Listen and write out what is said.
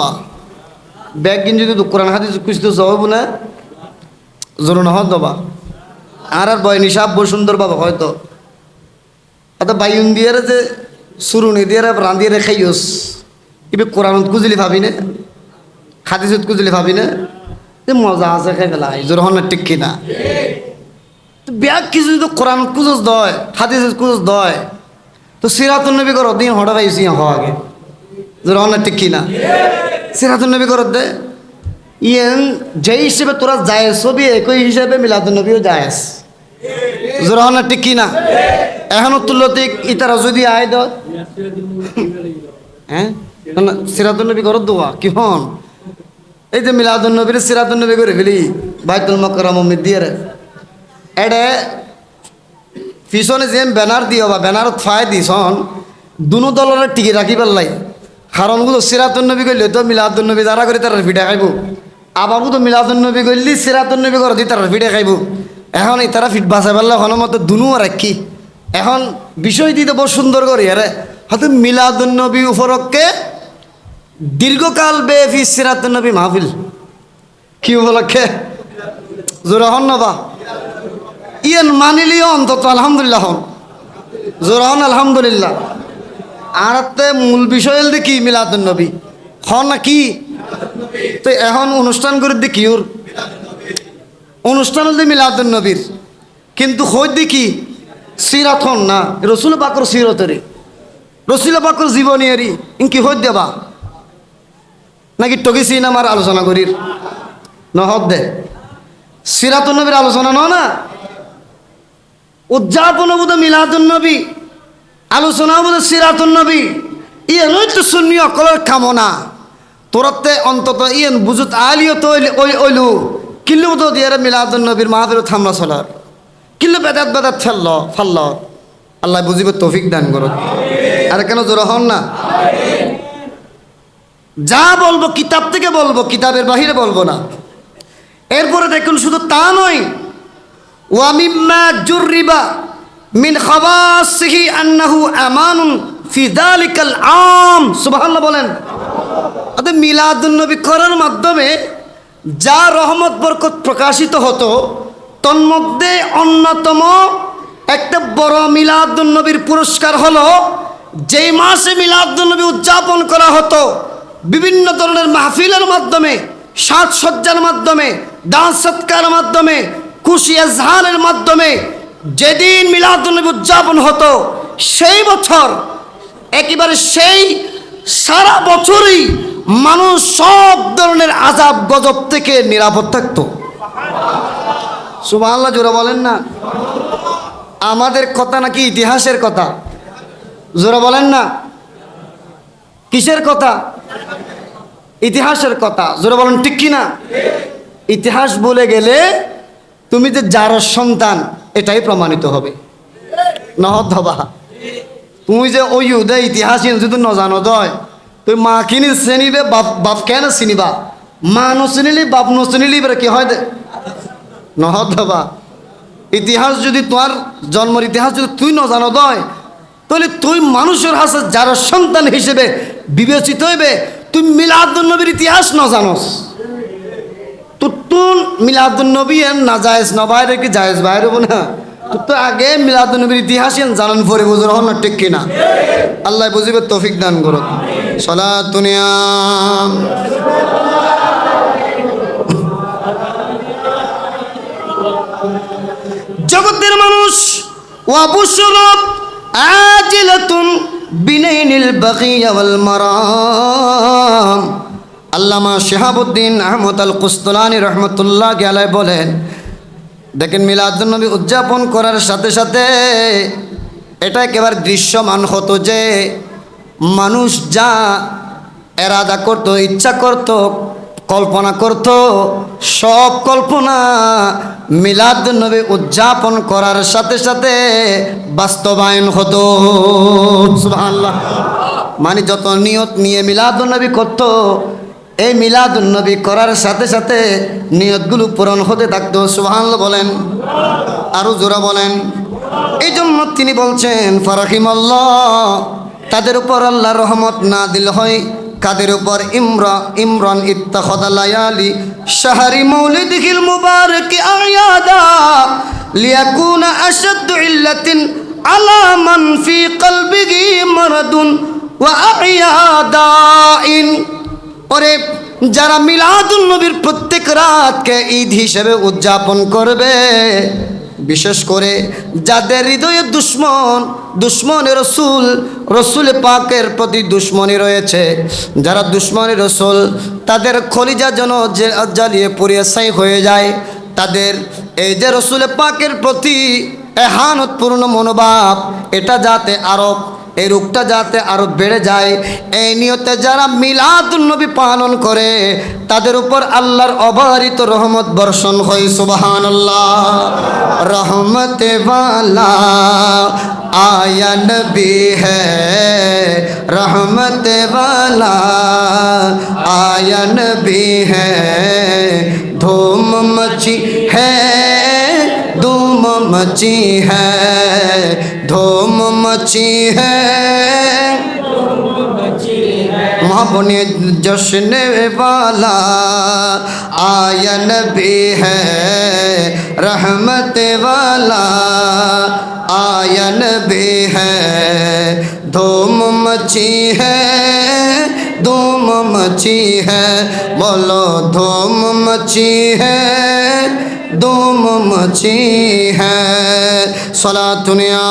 দবা ব্যাগ কিন যদি কোরআন হাদিস কুস্ত হব না। জোর নহত দবা। আর আর বয় নিশাব সুন্দর বাবা হয়তো। এত বাইন দিয়ে যে সুরুনি দিয়ে রাঁধিয়ে খাইয়স ইবে কোরআনত কুজলি ভাবি না? হাদিসত কুজলি ভাবি না? যে মজা আছে খাই পেলাই জোর হন ঠিক কিনা? ব্যাগ কিছু যদি কোরআন কুজস দয় হাদিস কুজস দয়, তো সিরাতুল নবী করত দিন হঠাৎ আইসি হওয়া আগে। জোর হন ঠিক কিনা? সিরাতুল নবী করত দে। ইয়েন যে হিসেবে তোরা যায় ছবি একই হিসেবে মিলাদুল নবীও যায়স জোর হন ঠিক কিনা? এখনও তুলতিক ইতারা যদি আয় দ হ্যাঁ? না, সিরাতুল নবী করত দোয়া কি হন? এই যে মিলাদুল নবীর সিরাতুল নবী করে ফেলি বাইতুল মকরম দিয়ে এডে পিছনে যে ব্যানার দিও বা ব্যানারত ফাই দিছন দুনো দলের টিকি রাখি পেলাই কারণগুলো সিরাতুল নবী করলে তো মিলাদুল নবী যারা করে তারা ভিডা খাইব। আবার তো মিলাদুল নবী করলি সিরাতুল নবী করে দি তারা ভিডা খাইব। এখন এই তারা ফিট বাঁচা পেলে এখন মতো দুনু রাখি এখন বিষয় দিতে বড় সুন্দর করি, আরে। হয়তো মিলাদুল নবী উপরক্ষে দীর্ঘকাল বেফি সিরাতুল নবী মাহফিল। কি উপলক্ষে? জোর হন না বা। ইয়েন মানিলিও অন্তত আলহামদুলিল্লাহ হন। জোর হন আলহামদুলিল্লাহ। আর মূল বিষয় হল মিলাদুল নবী। হন না কি? তো এখন অনুষ্ঠান করে দি কি ওর। অনুষ্ঠান হল মিলাদুল নবীর। কিন্তু হই দেখি সিরাত হন না। রসুল বাকর সিরতরে রসুল বাকর জীবনীয়ারি ইনকি হই দেবা। নাকি টগিসি আমার আলোচনা করির? নহদ দে। সিরাতুল নবীর আলোচনা ন না? উদযাপন বোধ মিলাদুল নবী। আলোচনা বোধ সিরাতুল নবী। ইয়েনই তো শূন্য অকলের কামনা। তোরতে অন্তত ইয়েন বুঝুত আলিও তো ওই ওইলু। কিল্লু তো দিয়ে মিলাদুল নবীর মাহাবীর থামলা চলার কিল্লু বেদাত বেদাত ফেলল ফাল্ল। আল্লাহ বুঝিব তৌফিক দান করত আর কেন জোর হন না? যা বলব কিতাব থেকে বলব কিতাবের বাহিরে বলব না। এরপরে দেখুন শুধু তা নয়। ওয়ামিম্মা জুররিবা। মিন খাবাসিহি আন্নাহু আমানুন ফি যালিকাল আম। সুবহানাল্লাহ বলেন। অর্থাৎ মিলাদুন নবী করার মাধ্যমে যা রহমত, বরকত প্রকাশিত হতো তন্মধ্যে অন্যতম একটা বড় মিলাদুন নবীর পুরস্কার হলো, যেই মাসে মিলাদুন নবী উদযাপন করা হতো, বিভিন্ন ধরনের মাহফিলের মাধ্যমে, সাজসজ্জার মাধ্যমে, দান সৎকার মাধ্যমে, খুশি এজহারের মাধ্যমে যেদিন মিলাদুলনবী উদযাপন হতো, সেই বছর একেবারে সেই সারা বছরই মানুষ সব ধরনের আজাব গজব থেকে নিরাপদ থাকতো। সুবাহ জোরা বলেন না। আমাদের কথা নাকি ইতিহাসের কথা? জোরা বলেন না। কিসের কথা? ইতিহাসের কথা। জোরে বলেন, ঠিক কিনা? ইতিহাস বলে গেলে তুমি যে যার সন্তান এটাই প্রমাণিত হবে। নহত হবা। তুমি যে ওই উদয় ইতিহাস যদি নজানো দয় তুই মা কিনি চিনিবে, বাপ বাপ কেন চিনিবা? মা নচিনিলি, বাপ নচিনিলি, এবারে কি হয় দে? নহত হবা। ইতিহাস যদি তোমার জন্মের ইতিহাস যদি তুই নজানো দয়, তাহলে তুই মানুষের হাসে যার সন্তান হিসেবে বিবেচিত হইবে, তুই মিলাদুল নবীর ইতিহাস ন জানস তো তুন মিলাদুল নবী এন না জায়েজ না বাইরে কি জায়েজ বাইরে না? তো আগে মিলাদুল নবীর ইতিহাস জানান পরে বুঝুর হন না ঠিক কিনা? আল্লাহ বুঝিবে তৌফিক দান করুক। সলা দুনিয়াম জগতের মানুষ ওয়াবুসরব আজিলাতুন বিনাইনিল বাকিয়া ওয়াল মারাম আল্লামা শিহাবুদ্দিন আহমদ আল কুস্তলানি রহমতুল্লাহ গেলায় বলেন, দেখেন মিলাদুন্নবী উদযাপন করার সাথে সাথে এটা একেবারে দৃশ্যমান হতো যে মানুষ যা এরাদা করত, ইচ্ছা করত, কল্পনা করত, সব কল্পনা মিলাদুন্নবী উদযাপন করার সাথে সাথে বাস্তবায়ন হতো। মানে যত নিয়ত নিয়ে মিলাদুন্নবী করতো এই মিলাদুন্নবী করার সাথে সাথে নিয়তগুলো পূরণ হতে থাকতো, সুবহানাল্লাহ বলেন আরও জোরা বলেন। এই জন্য তিনি বলছেন, ফারাহিমাল্লাহ, তাদের উপর আল্লাহ রহমত না দিল হয়। কাদের উপর? ইমরা, ইমরান ইত্তাখাদা লায়ালি শাহরি মৌলিদিহিল মুবারক আয়াদা। লিয়াকুনা আশাদ্দু ইল্লাতিন আলা মান ফি কলবিহি মারাদুন ওয়া ওরে যারা মিলাদুন নবীর প্রত্যেক রাতকে ঈদ হিসেবে উদযাপন করবে, বিশেষ করে যাদের হৃদয়ে দুশ্মন, দুশ্মনের রসুল রসুল পাকের প্রতি দুশ্মনী রয়েছে, যারা দুশ্মনী রসুল, তাদের খলিজা যেন জ্বালিয়ে পুড়িয়ে ছাই হয়ে যায়, তাদের এই যে রসুল পাকের প্রতি এহানতপূর্ণ মনোভাব, এটা যাতে আরও এই রোগটা যাতে আরো বেড়ে যায় এই নিয়তে যারা মিলাদুন নবী পালন করে তাদের উপর আল্লাহর অবারিত রহমত বর্ষণ হয় সুবাহান আল্লাহ রহমত वाला आया नबी है रहमत वाला आया नबी है धूम मची है धूम मची है, धूम मची है। मोहब्बने जश्न वाला आयन भी है, रहमत वाला आयन भी है। धूम मची है, धूम मची है, बोलो, धूम मची है। धूम मची है सला दुनिया